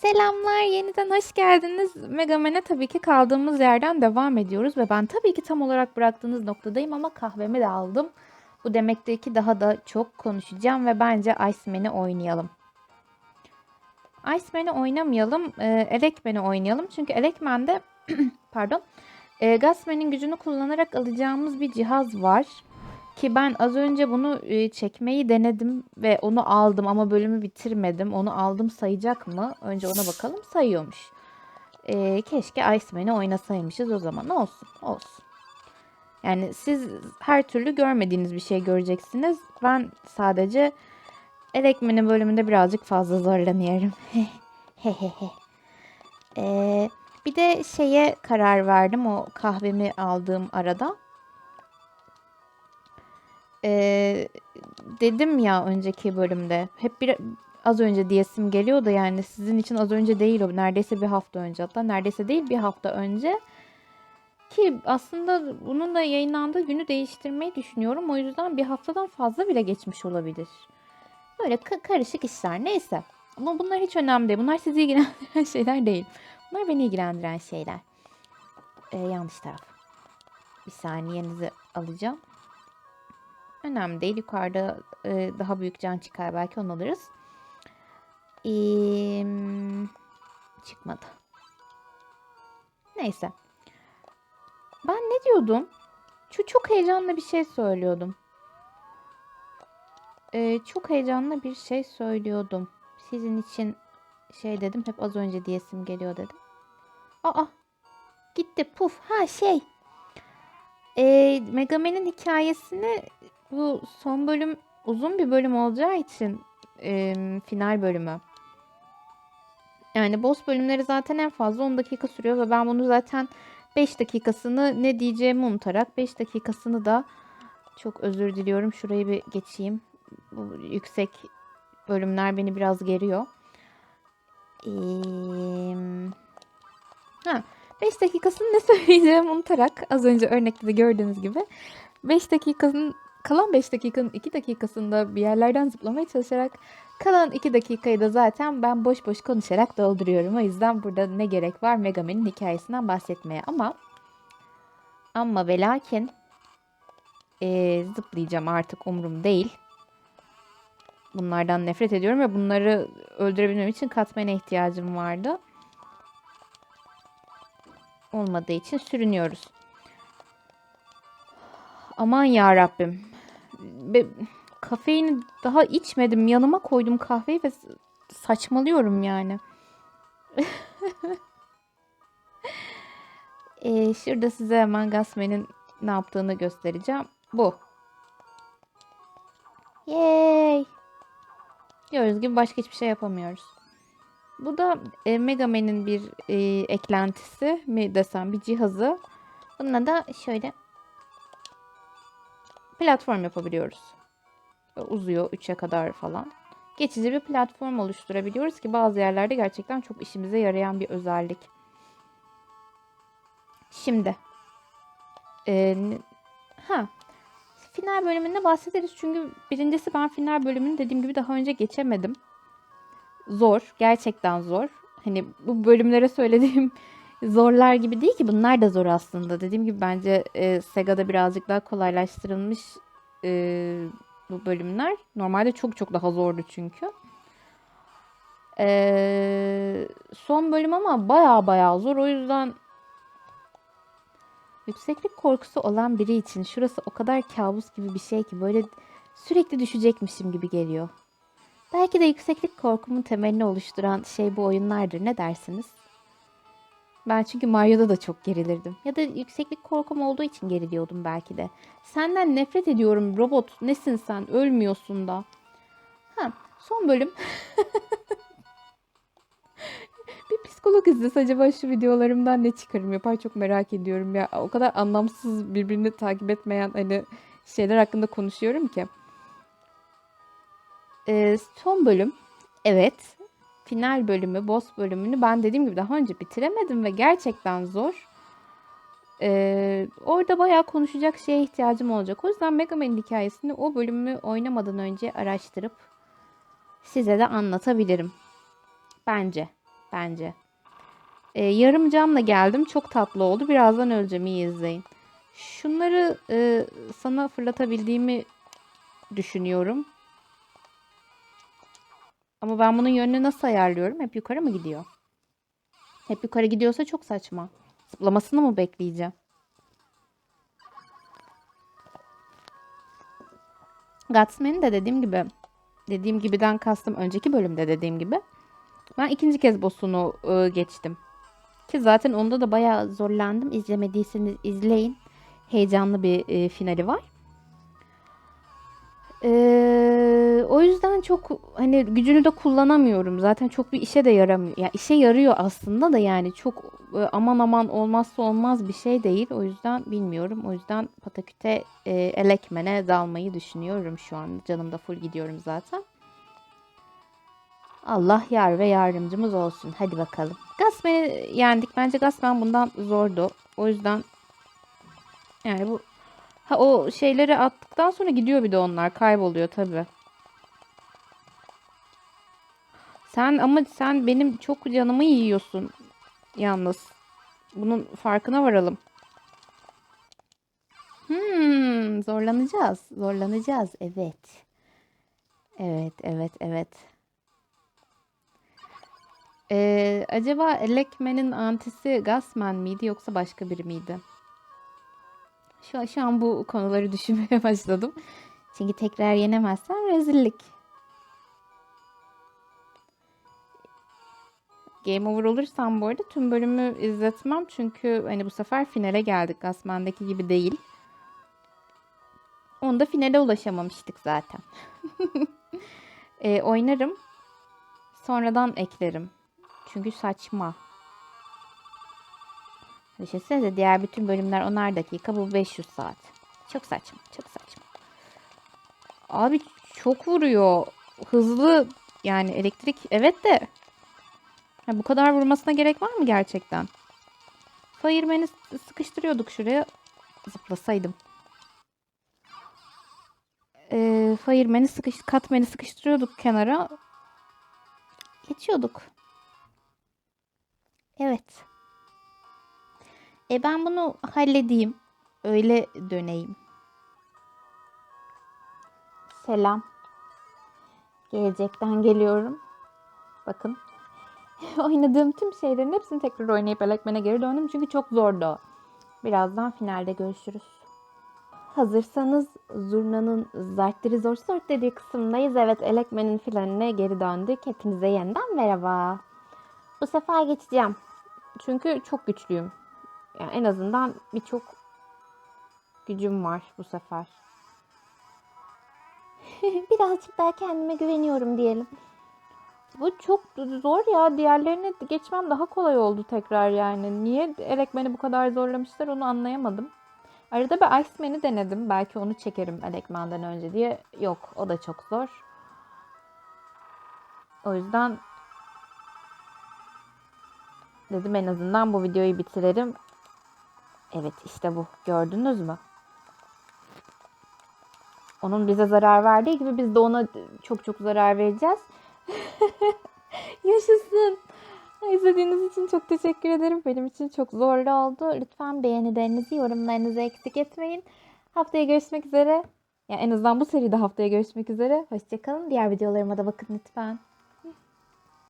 Selamlar, yeniden hoş geldiniz. Mega Man'e tabii ki kaldığımız yerden devam ediyoruz ve ben tabii ki tam olarak bıraktığınız noktadayım ama kahvemi de aldım. Bu demektir ki daha da çok konuşacağım ve bence Iceman'i oynayalım. Iceman'i oynamayalım, e, oynayalım. Çünkü Elecman'de, pardon, e, Gasman'in gücünü kullanarak alacağımız bir cihaz var. Ki ben az önce bunu e, çekmeyi denedim ve onu aldım ama bölümü bitirmedim. Onu aldım sayacak mı? Önce ona bakalım. Sayıyormuş. E, keşke Iceman'i oynasaymışız o zaman. Olsun, olsun. Yani siz her türlü görmediğiniz bir şey göreceksiniz. Ben sadece Elekmen'in bölümünde birazcık fazla zorlanıyorum. Hehehe. Ee, bir de şeye karar verdim o kahvemi aldığım arada. Ee, dedim ya önceki bölümde hep bir az önce diyesim geliyor da yani sizin için az önce değil o neredeyse bir hafta önce hatta neredeyse değil bir hafta önce ki aslında bunun da yayınlandığı günü değiştirmeyi düşünüyorum o yüzden bir haftadan fazla bile geçmiş olabilir. Böyle ka- karışık işler neyse ama bunlar hiç önemli değil bunlar sizi ilgilendiren şeyler değil bunlar beni ilgilendiren şeyler. Ee, yanlış taraf. Bir saniyenizi alacağım. Önemli değil. Yukarıda e, daha büyük can çıkar. Belki onu alırız. Ee, çıkmadı. Neyse. Ben ne diyordum? Şu çok heyecanlı bir şey söylüyordum. Ee, çok heyecanlı bir şey söylüyordum. Sizin için şey dedim. Hep az önce diyesim geliyor dedim. Aa. Gitti puf. Ha şey. Ee, Mega Man'in hikayesini bu son bölüm uzun bir bölüm olacağı için e, final bölümü. Yani boss bölümleri zaten en fazla 10 dakika sürüyor ve ben bunu zaten 5 dakikasını ne diyeceğimi unutarak 5 dakikasını da çok özür diliyorum. Şurayı bir geçeyim. Bu yüksek bölümler beni biraz geriyor. Ee, ha, 5 dakikasını ne söyleyeceğimi unutarak az önce örnekte de gördüğünüz gibi 5 dakikanın kalan 5 dakikanın 2 dakikasında bir yerlerden zıplamaya çalışarak kalan 2 dakikayı da zaten ben boş boş konuşarak dolduruyorum. O yüzden burada ne gerek var Mega Man'in hikayesinden bahsetmeye ama ama ve lakin ee, zıplayacağım artık umurum değil. Bunlardan nefret ediyorum ve bunları öldürebilmem için katmana ihtiyacım vardı. Olmadığı için sürünüyoruz. Aman ya Rabbim. Be, kafeini daha içmedim. Yanıma koydum kahveyi ve saçmalıyorum yani. ee, şurada size hemen Gasman'in ne yaptığını göstereceğim. Bu. Yay. Gördüğünüz gibi başka hiçbir şey yapamıyoruz. Bu da e, Mega Man'in bir e, eklentisi mi desem bir cihazı. Bununla da şöyle platform yapabiliyoruz. Uzuyor 3'e kadar falan. Geçici bir platform oluşturabiliyoruz ki bazı yerlerde gerçekten çok işimize yarayan bir özellik. Şimdi e, ha final bölümünde bahsederiz çünkü birincisi ben final bölümünü dediğim gibi daha önce geçemedim. Zor, gerçekten zor. Hani bu bölümlere söylediğim zorlar gibi değil ki bunlar da zor aslında. Dediğim gibi bence e, Sega'da birazcık daha kolaylaştırılmış e, bu bölümler. Normalde çok çok daha zordu çünkü. E, son bölüm ama baya baya zor. O yüzden yükseklik korkusu olan biri için şurası o kadar kabus gibi bir şey ki böyle sürekli düşecekmişim gibi geliyor. Belki de yükseklik korkumun temelini oluşturan şey bu oyunlardır. Ne dersiniz? Ben çünkü Mario'da da çok gerilirdim. Ya da yükseklik korkum olduğu için geriliyordum belki de. Senden nefret ediyorum robot. Nesin sen? Ölmüyorsun da. Ha, son bölüm. bir psikolog izlese acaba şu videolarımdan ne çıkarım yapar çok merak ediyorum ya. O kadar anlamsız birbirini takip etmeyen hani şeyler hakkında konuşuyorum ki. Ee, son bölüm. Evet final bölümü, boss bölümünü ben dediğim gibi daha önce bitiremedim ve gerçekten zor. Ee, orada bayağı konuşacak şeye ihtiyacım olacak. O yüzden Mega Man'in hikayesini o bölümü oynamadan önce araştırıp size de anlatabilirim. Bence. bence. Ee, yarım canla geldim. Çok tatlı oldu. Birazdan öleceğim. iyi izleyin. Şunları e, sana fırlatabildiğimi düşünüyorum. Ama ben bunun yönünü nasıl ayarlıyorum? Hep yukarı mı gidiyor? Hep yukarı gidiyorsa çok saçma. Zıplamasını mı bekleyeceğim? Gutsman'in de dediğim gibi dediğim gibiden kastım önceki bölümde dediğim gibi ben ikinci kez boss'unu e, geçtim. Ki zaten onda da bayağı zorlandım. İzlemediyseniz izleyin. Heyecanlı bir e, finali var. Ee, o yüzden çok hani gücünü de kullanamıyorum. Zaten çok bir işe de yaramıyor. Ya işe yarıyor aslında da yani çok aman aman olmazsa olmaz bir şey değil. O yüzden bilmiyorum. O yüzden Pataküte e, Elekmen'e dalmayı düşünüyorum şu an. Canım da full gidiyorum zaten. Allah yar ve yardımcımız olsun. Hadi bakalım. Gasmen'i yendik. Bence Gasmen bundan zordu. O yüzden yani bu ha o şeyleri attıktan sonra gidiyor bir de onlar. Kayboluyor tabii. Sen ama sen benim çok canımı yiyorsun yalnız. Bunun farkına varalım. Hmm, zorlanacağız. Zorlanacağız. Evet. Evet, evet, evet. Ee, acaba Elekmen'in antisi Gasman miydi yoksa başka biri miydi? Şu, şu an bu konuları düşünmeye başladım. Çünkü tekrar yenemezsem rezillik. Game over olursam bu arada tüm bölümü izletmem. Çünkü hani bu sefer finale geldik. Gasman'daki gibi değil. Onda finale ulaşamamıştık zaten. Ee, oynarım. Sonradan eklerim. Çünkü saçma. Düşünsenize diğer bütün bölümler 10'ar dakika bu 500 saat. Çok saçma, çok saçma. Abi çok vuruyor. Hızlı yani elektrik evet de ha, bu kadar vurmasına gerek var mı gerçekten? Fireman'i sıkıştırıyorduk şuraya. Zıplasaydım. Ee, Fireman'i sıkış, Katman'i sıkıştırıyorduk kenara. Geçiyorduk. Evet. E ben bunu halledeyim. Öyle döneyim. Selam. Gelecekten geliyorum. Bakın. Oynadığım tüm şeylerin hepsini tekrar oynayıp Elekmen'e geri döndüm. Çünkü çok zordu. Birazdan finalde görüşürüz. Hazırsanız Zurna'nın zartları zor sort dediği kısımdayız. Evet Elekmen'in finaline geri döndük. Hepinize yeniden merhaba. Bu sefer geçeceğim. Çünkü çok güçlüyüm. Yani en azından birçok gücüm var bu sefer. Birazcık daha kendime güveniyorum diyelim. Bu çok zor ya. Diğerlerini geçmem daha kolay oldu tekrar yani. Niye Elekmen'i bu kadar zorlamışlar onu anlayamadım. Arada bir Iceman'i denedim. Belki onu çekerim Elekmen'den önce diye. Yok o da çok zor. O yüzden dedim en azından bu videoyu bitirelim. Evet işte bu. Gördünüz mü? Onun bize zarar verdiği gibi biz de ona çok çok zarar vereceğiz. Yaşasın. İzlediğiniz için çok teşekkür ederim. Benim için çok zorlu oldu. Lütfen beğenilerinizi, yorumlarınızı eksik etmeyin. Haftaya görüşmek üzere. Ya en azından bu seride haftaya görüşmek üzere. Hoşçakalın. Diğer videolarıma da bakın lütfen.